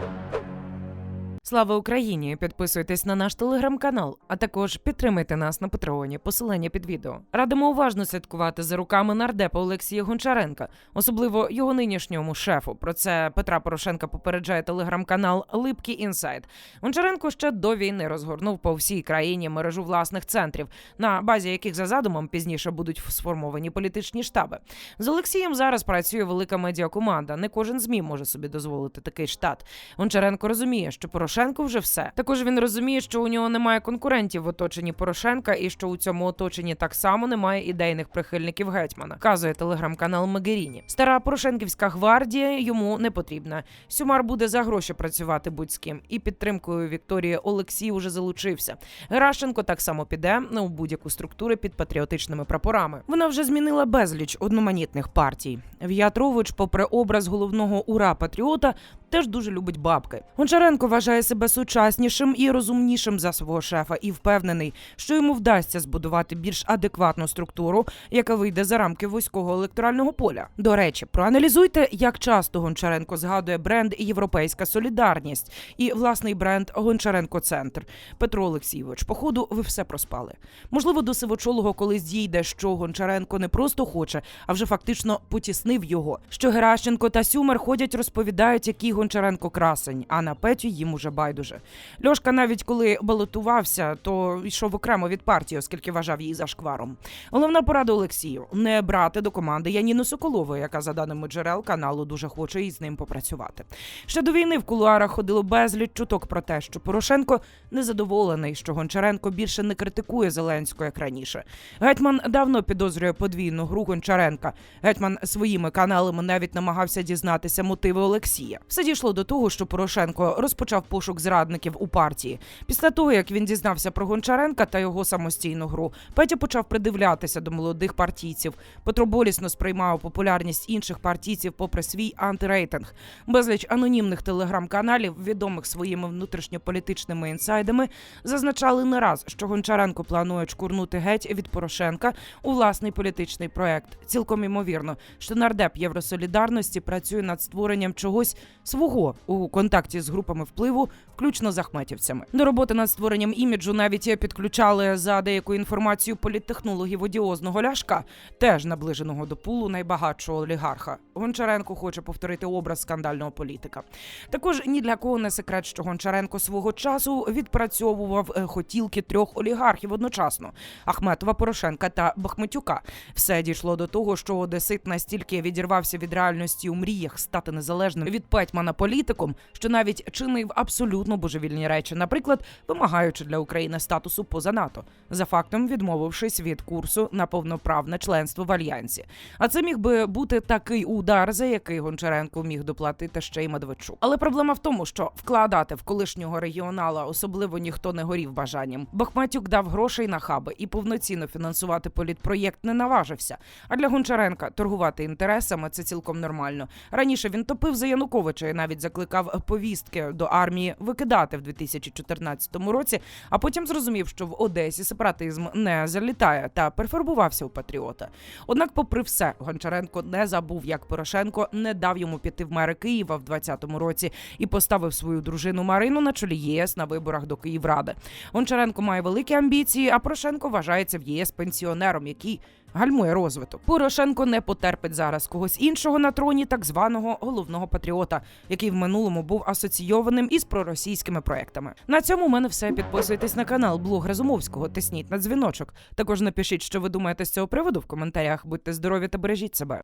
Thank you. Слава Україні! Підписуйтесь на наш телеграм-канал, а також підтримайте нас на Патреоні. Посилання під відео. Радимо уважно слідкувати за руками нардепа Олексія Гончаренка, особливо його нинішньому шефу. Про це Петра Порошенка попереджає телеграм-канал Липкий Інсайд. Гончаренко ще до війни розгорнув по всій країні мережу власних центрів, на базі яких за задумом пізніше будуть сформовані політичні штаби. З Олексієм зараз працює велика медіакоманда. Не кожен змі може собі дозволити такий штат. Гончаренко розуміє, що Порошенко вже все. Також він розуміє, що у нього немає конкурентів в оточенні Порошенка, і що у цьому оточенні так само немає ідейних прихильників гетьмана. Казує телеграм-канал Магеріні. Стара Порошенківська гвардія йому не потрібна. Сюмар буде за гроші працювати будь з ким. І підтримкою Вікторії Олексій уже залучився. Геращенко так само піде у будь-яку структуру під патріотичними прапорами. Вона вже змінила безліч одноманітних партій. В'ятрович, попри образ головного ура патріота, теж дуже любить бабки. Гончаренко вважає себе сучаснішим і розумнішим за свого шефа і впевнений, що йому вдасться збудувати більш адекватну структуру, яка вийде за рамки вузького електорального поля. До речі, проаналізуйте, як часто Гончаренко згадує бренд Європейська солідарність і власний бренд Гончаренко Центр. Петро Олексійович, походу, ви все проспали. Можливо, до сивочолого колись дійде, що Гончаренко не просто хоче, а вже фактично потіснив його. Що Геращенко та Сюмер ходять, розповідають, який Гончаренко красень, а на Петю їм уже байдуже. Льошка, навіть коли балотувався, то йшов окремо від партії, оскільки вважав її зашкваром. Головна порада Олексію не брати до команди Яніну Соколову, яка за даними джерел каналу дуже хоче із ним попрацювати. Ще до війни в кулуарах ходило безліч чуток про те, що Порошенко незадоволений, що Гончаренко більше не критикує Зеленського як раніше. Гетьман давно підозрює подвійну гру Гончаренка. Гетьман своїми каналами навіть намагався дізнатися мотиви Олексія. Все дійшло до того, що Порошенко розпочав пошук зрадників у партії. Після того, як він дізнався про Гончаренка та його самостійну гру, Петя почав придивлятися до молодих партійців. Петро болісно сприймав популярність інших партійців попри свій антирейтинг. Безліч анонімних телеграм-каналів, відомих своїми внутрішньополітичними інсайдами, зазначали не раз, що Гончаренко планує чкурнути геть від Порошенка у власний політичний проект. Цілком імовірно, що нардеп Євросолідарності працює над створенням чогось свого у контакті з групами впливу, включно з ахметівцями. До роботи над створенням іміджу навіть підключали за деяку інформацію політтехнологів одіозного ляшка, теж наближеного до пулу найбагатшого олігарха. Гончаренко хоче повторити образ скандального політика. Також ні для кого не секрет, що Гончаренко свого часу відпрацьовував е, хотілки трьох олігархів одночасно: Ахметова, Порошенка та Бахметюка. Все дійшло до того, що Одесит настільки відірвався від реальності у мріях стати незалежним від Петьмана політиком, що навіть чинив абсолютно божевільні речі, наприклад, вимагаючи для України статусу поза НАТО, за фактом відмовившись від курсу на повноправне членство в альянсі. А це міг би бути такий удар, за який Гончаренко міг доплатити ще й Медведчук. Але проблема в тому, що вкладати в колишнього регіонала особливо ніхто не горів бажанням. Бахматюк дав грошей на хаби і повноцінно фінансувати політпроєкт не наважився. А для Гончаренка торгувати інтересами це цілком нормально. Раніше він топив за Януковича і навіть закликав повістки до армії викидати в 2014 році. А потім зрозумів, що в Одесі сепаратизм не залітає та перефарбувався у патріота. Однак, попри все, Гончаренко не забув, як Порошенко не дав йому піти в мери Києва в 2020 році і поставив свою дружину Марину на чолі ЄС на виборах до Київради. Гончаренко має великі амбіції, а Порошенко вважається в ЄС пенсіонером, який гальмує розвиток. Порошенко не потерпить зараз когось іншого на троні так званого головного патріота, який в минулому був асоційованим із проросійськими проектами. На цьому у мене все. Підписуйтесь на канал Блог Разумовського, тисніть на дзвіночок. Також напишіть, що ви думаєте з цього приводу в коментарях. Будьте здорові та бережіть себе.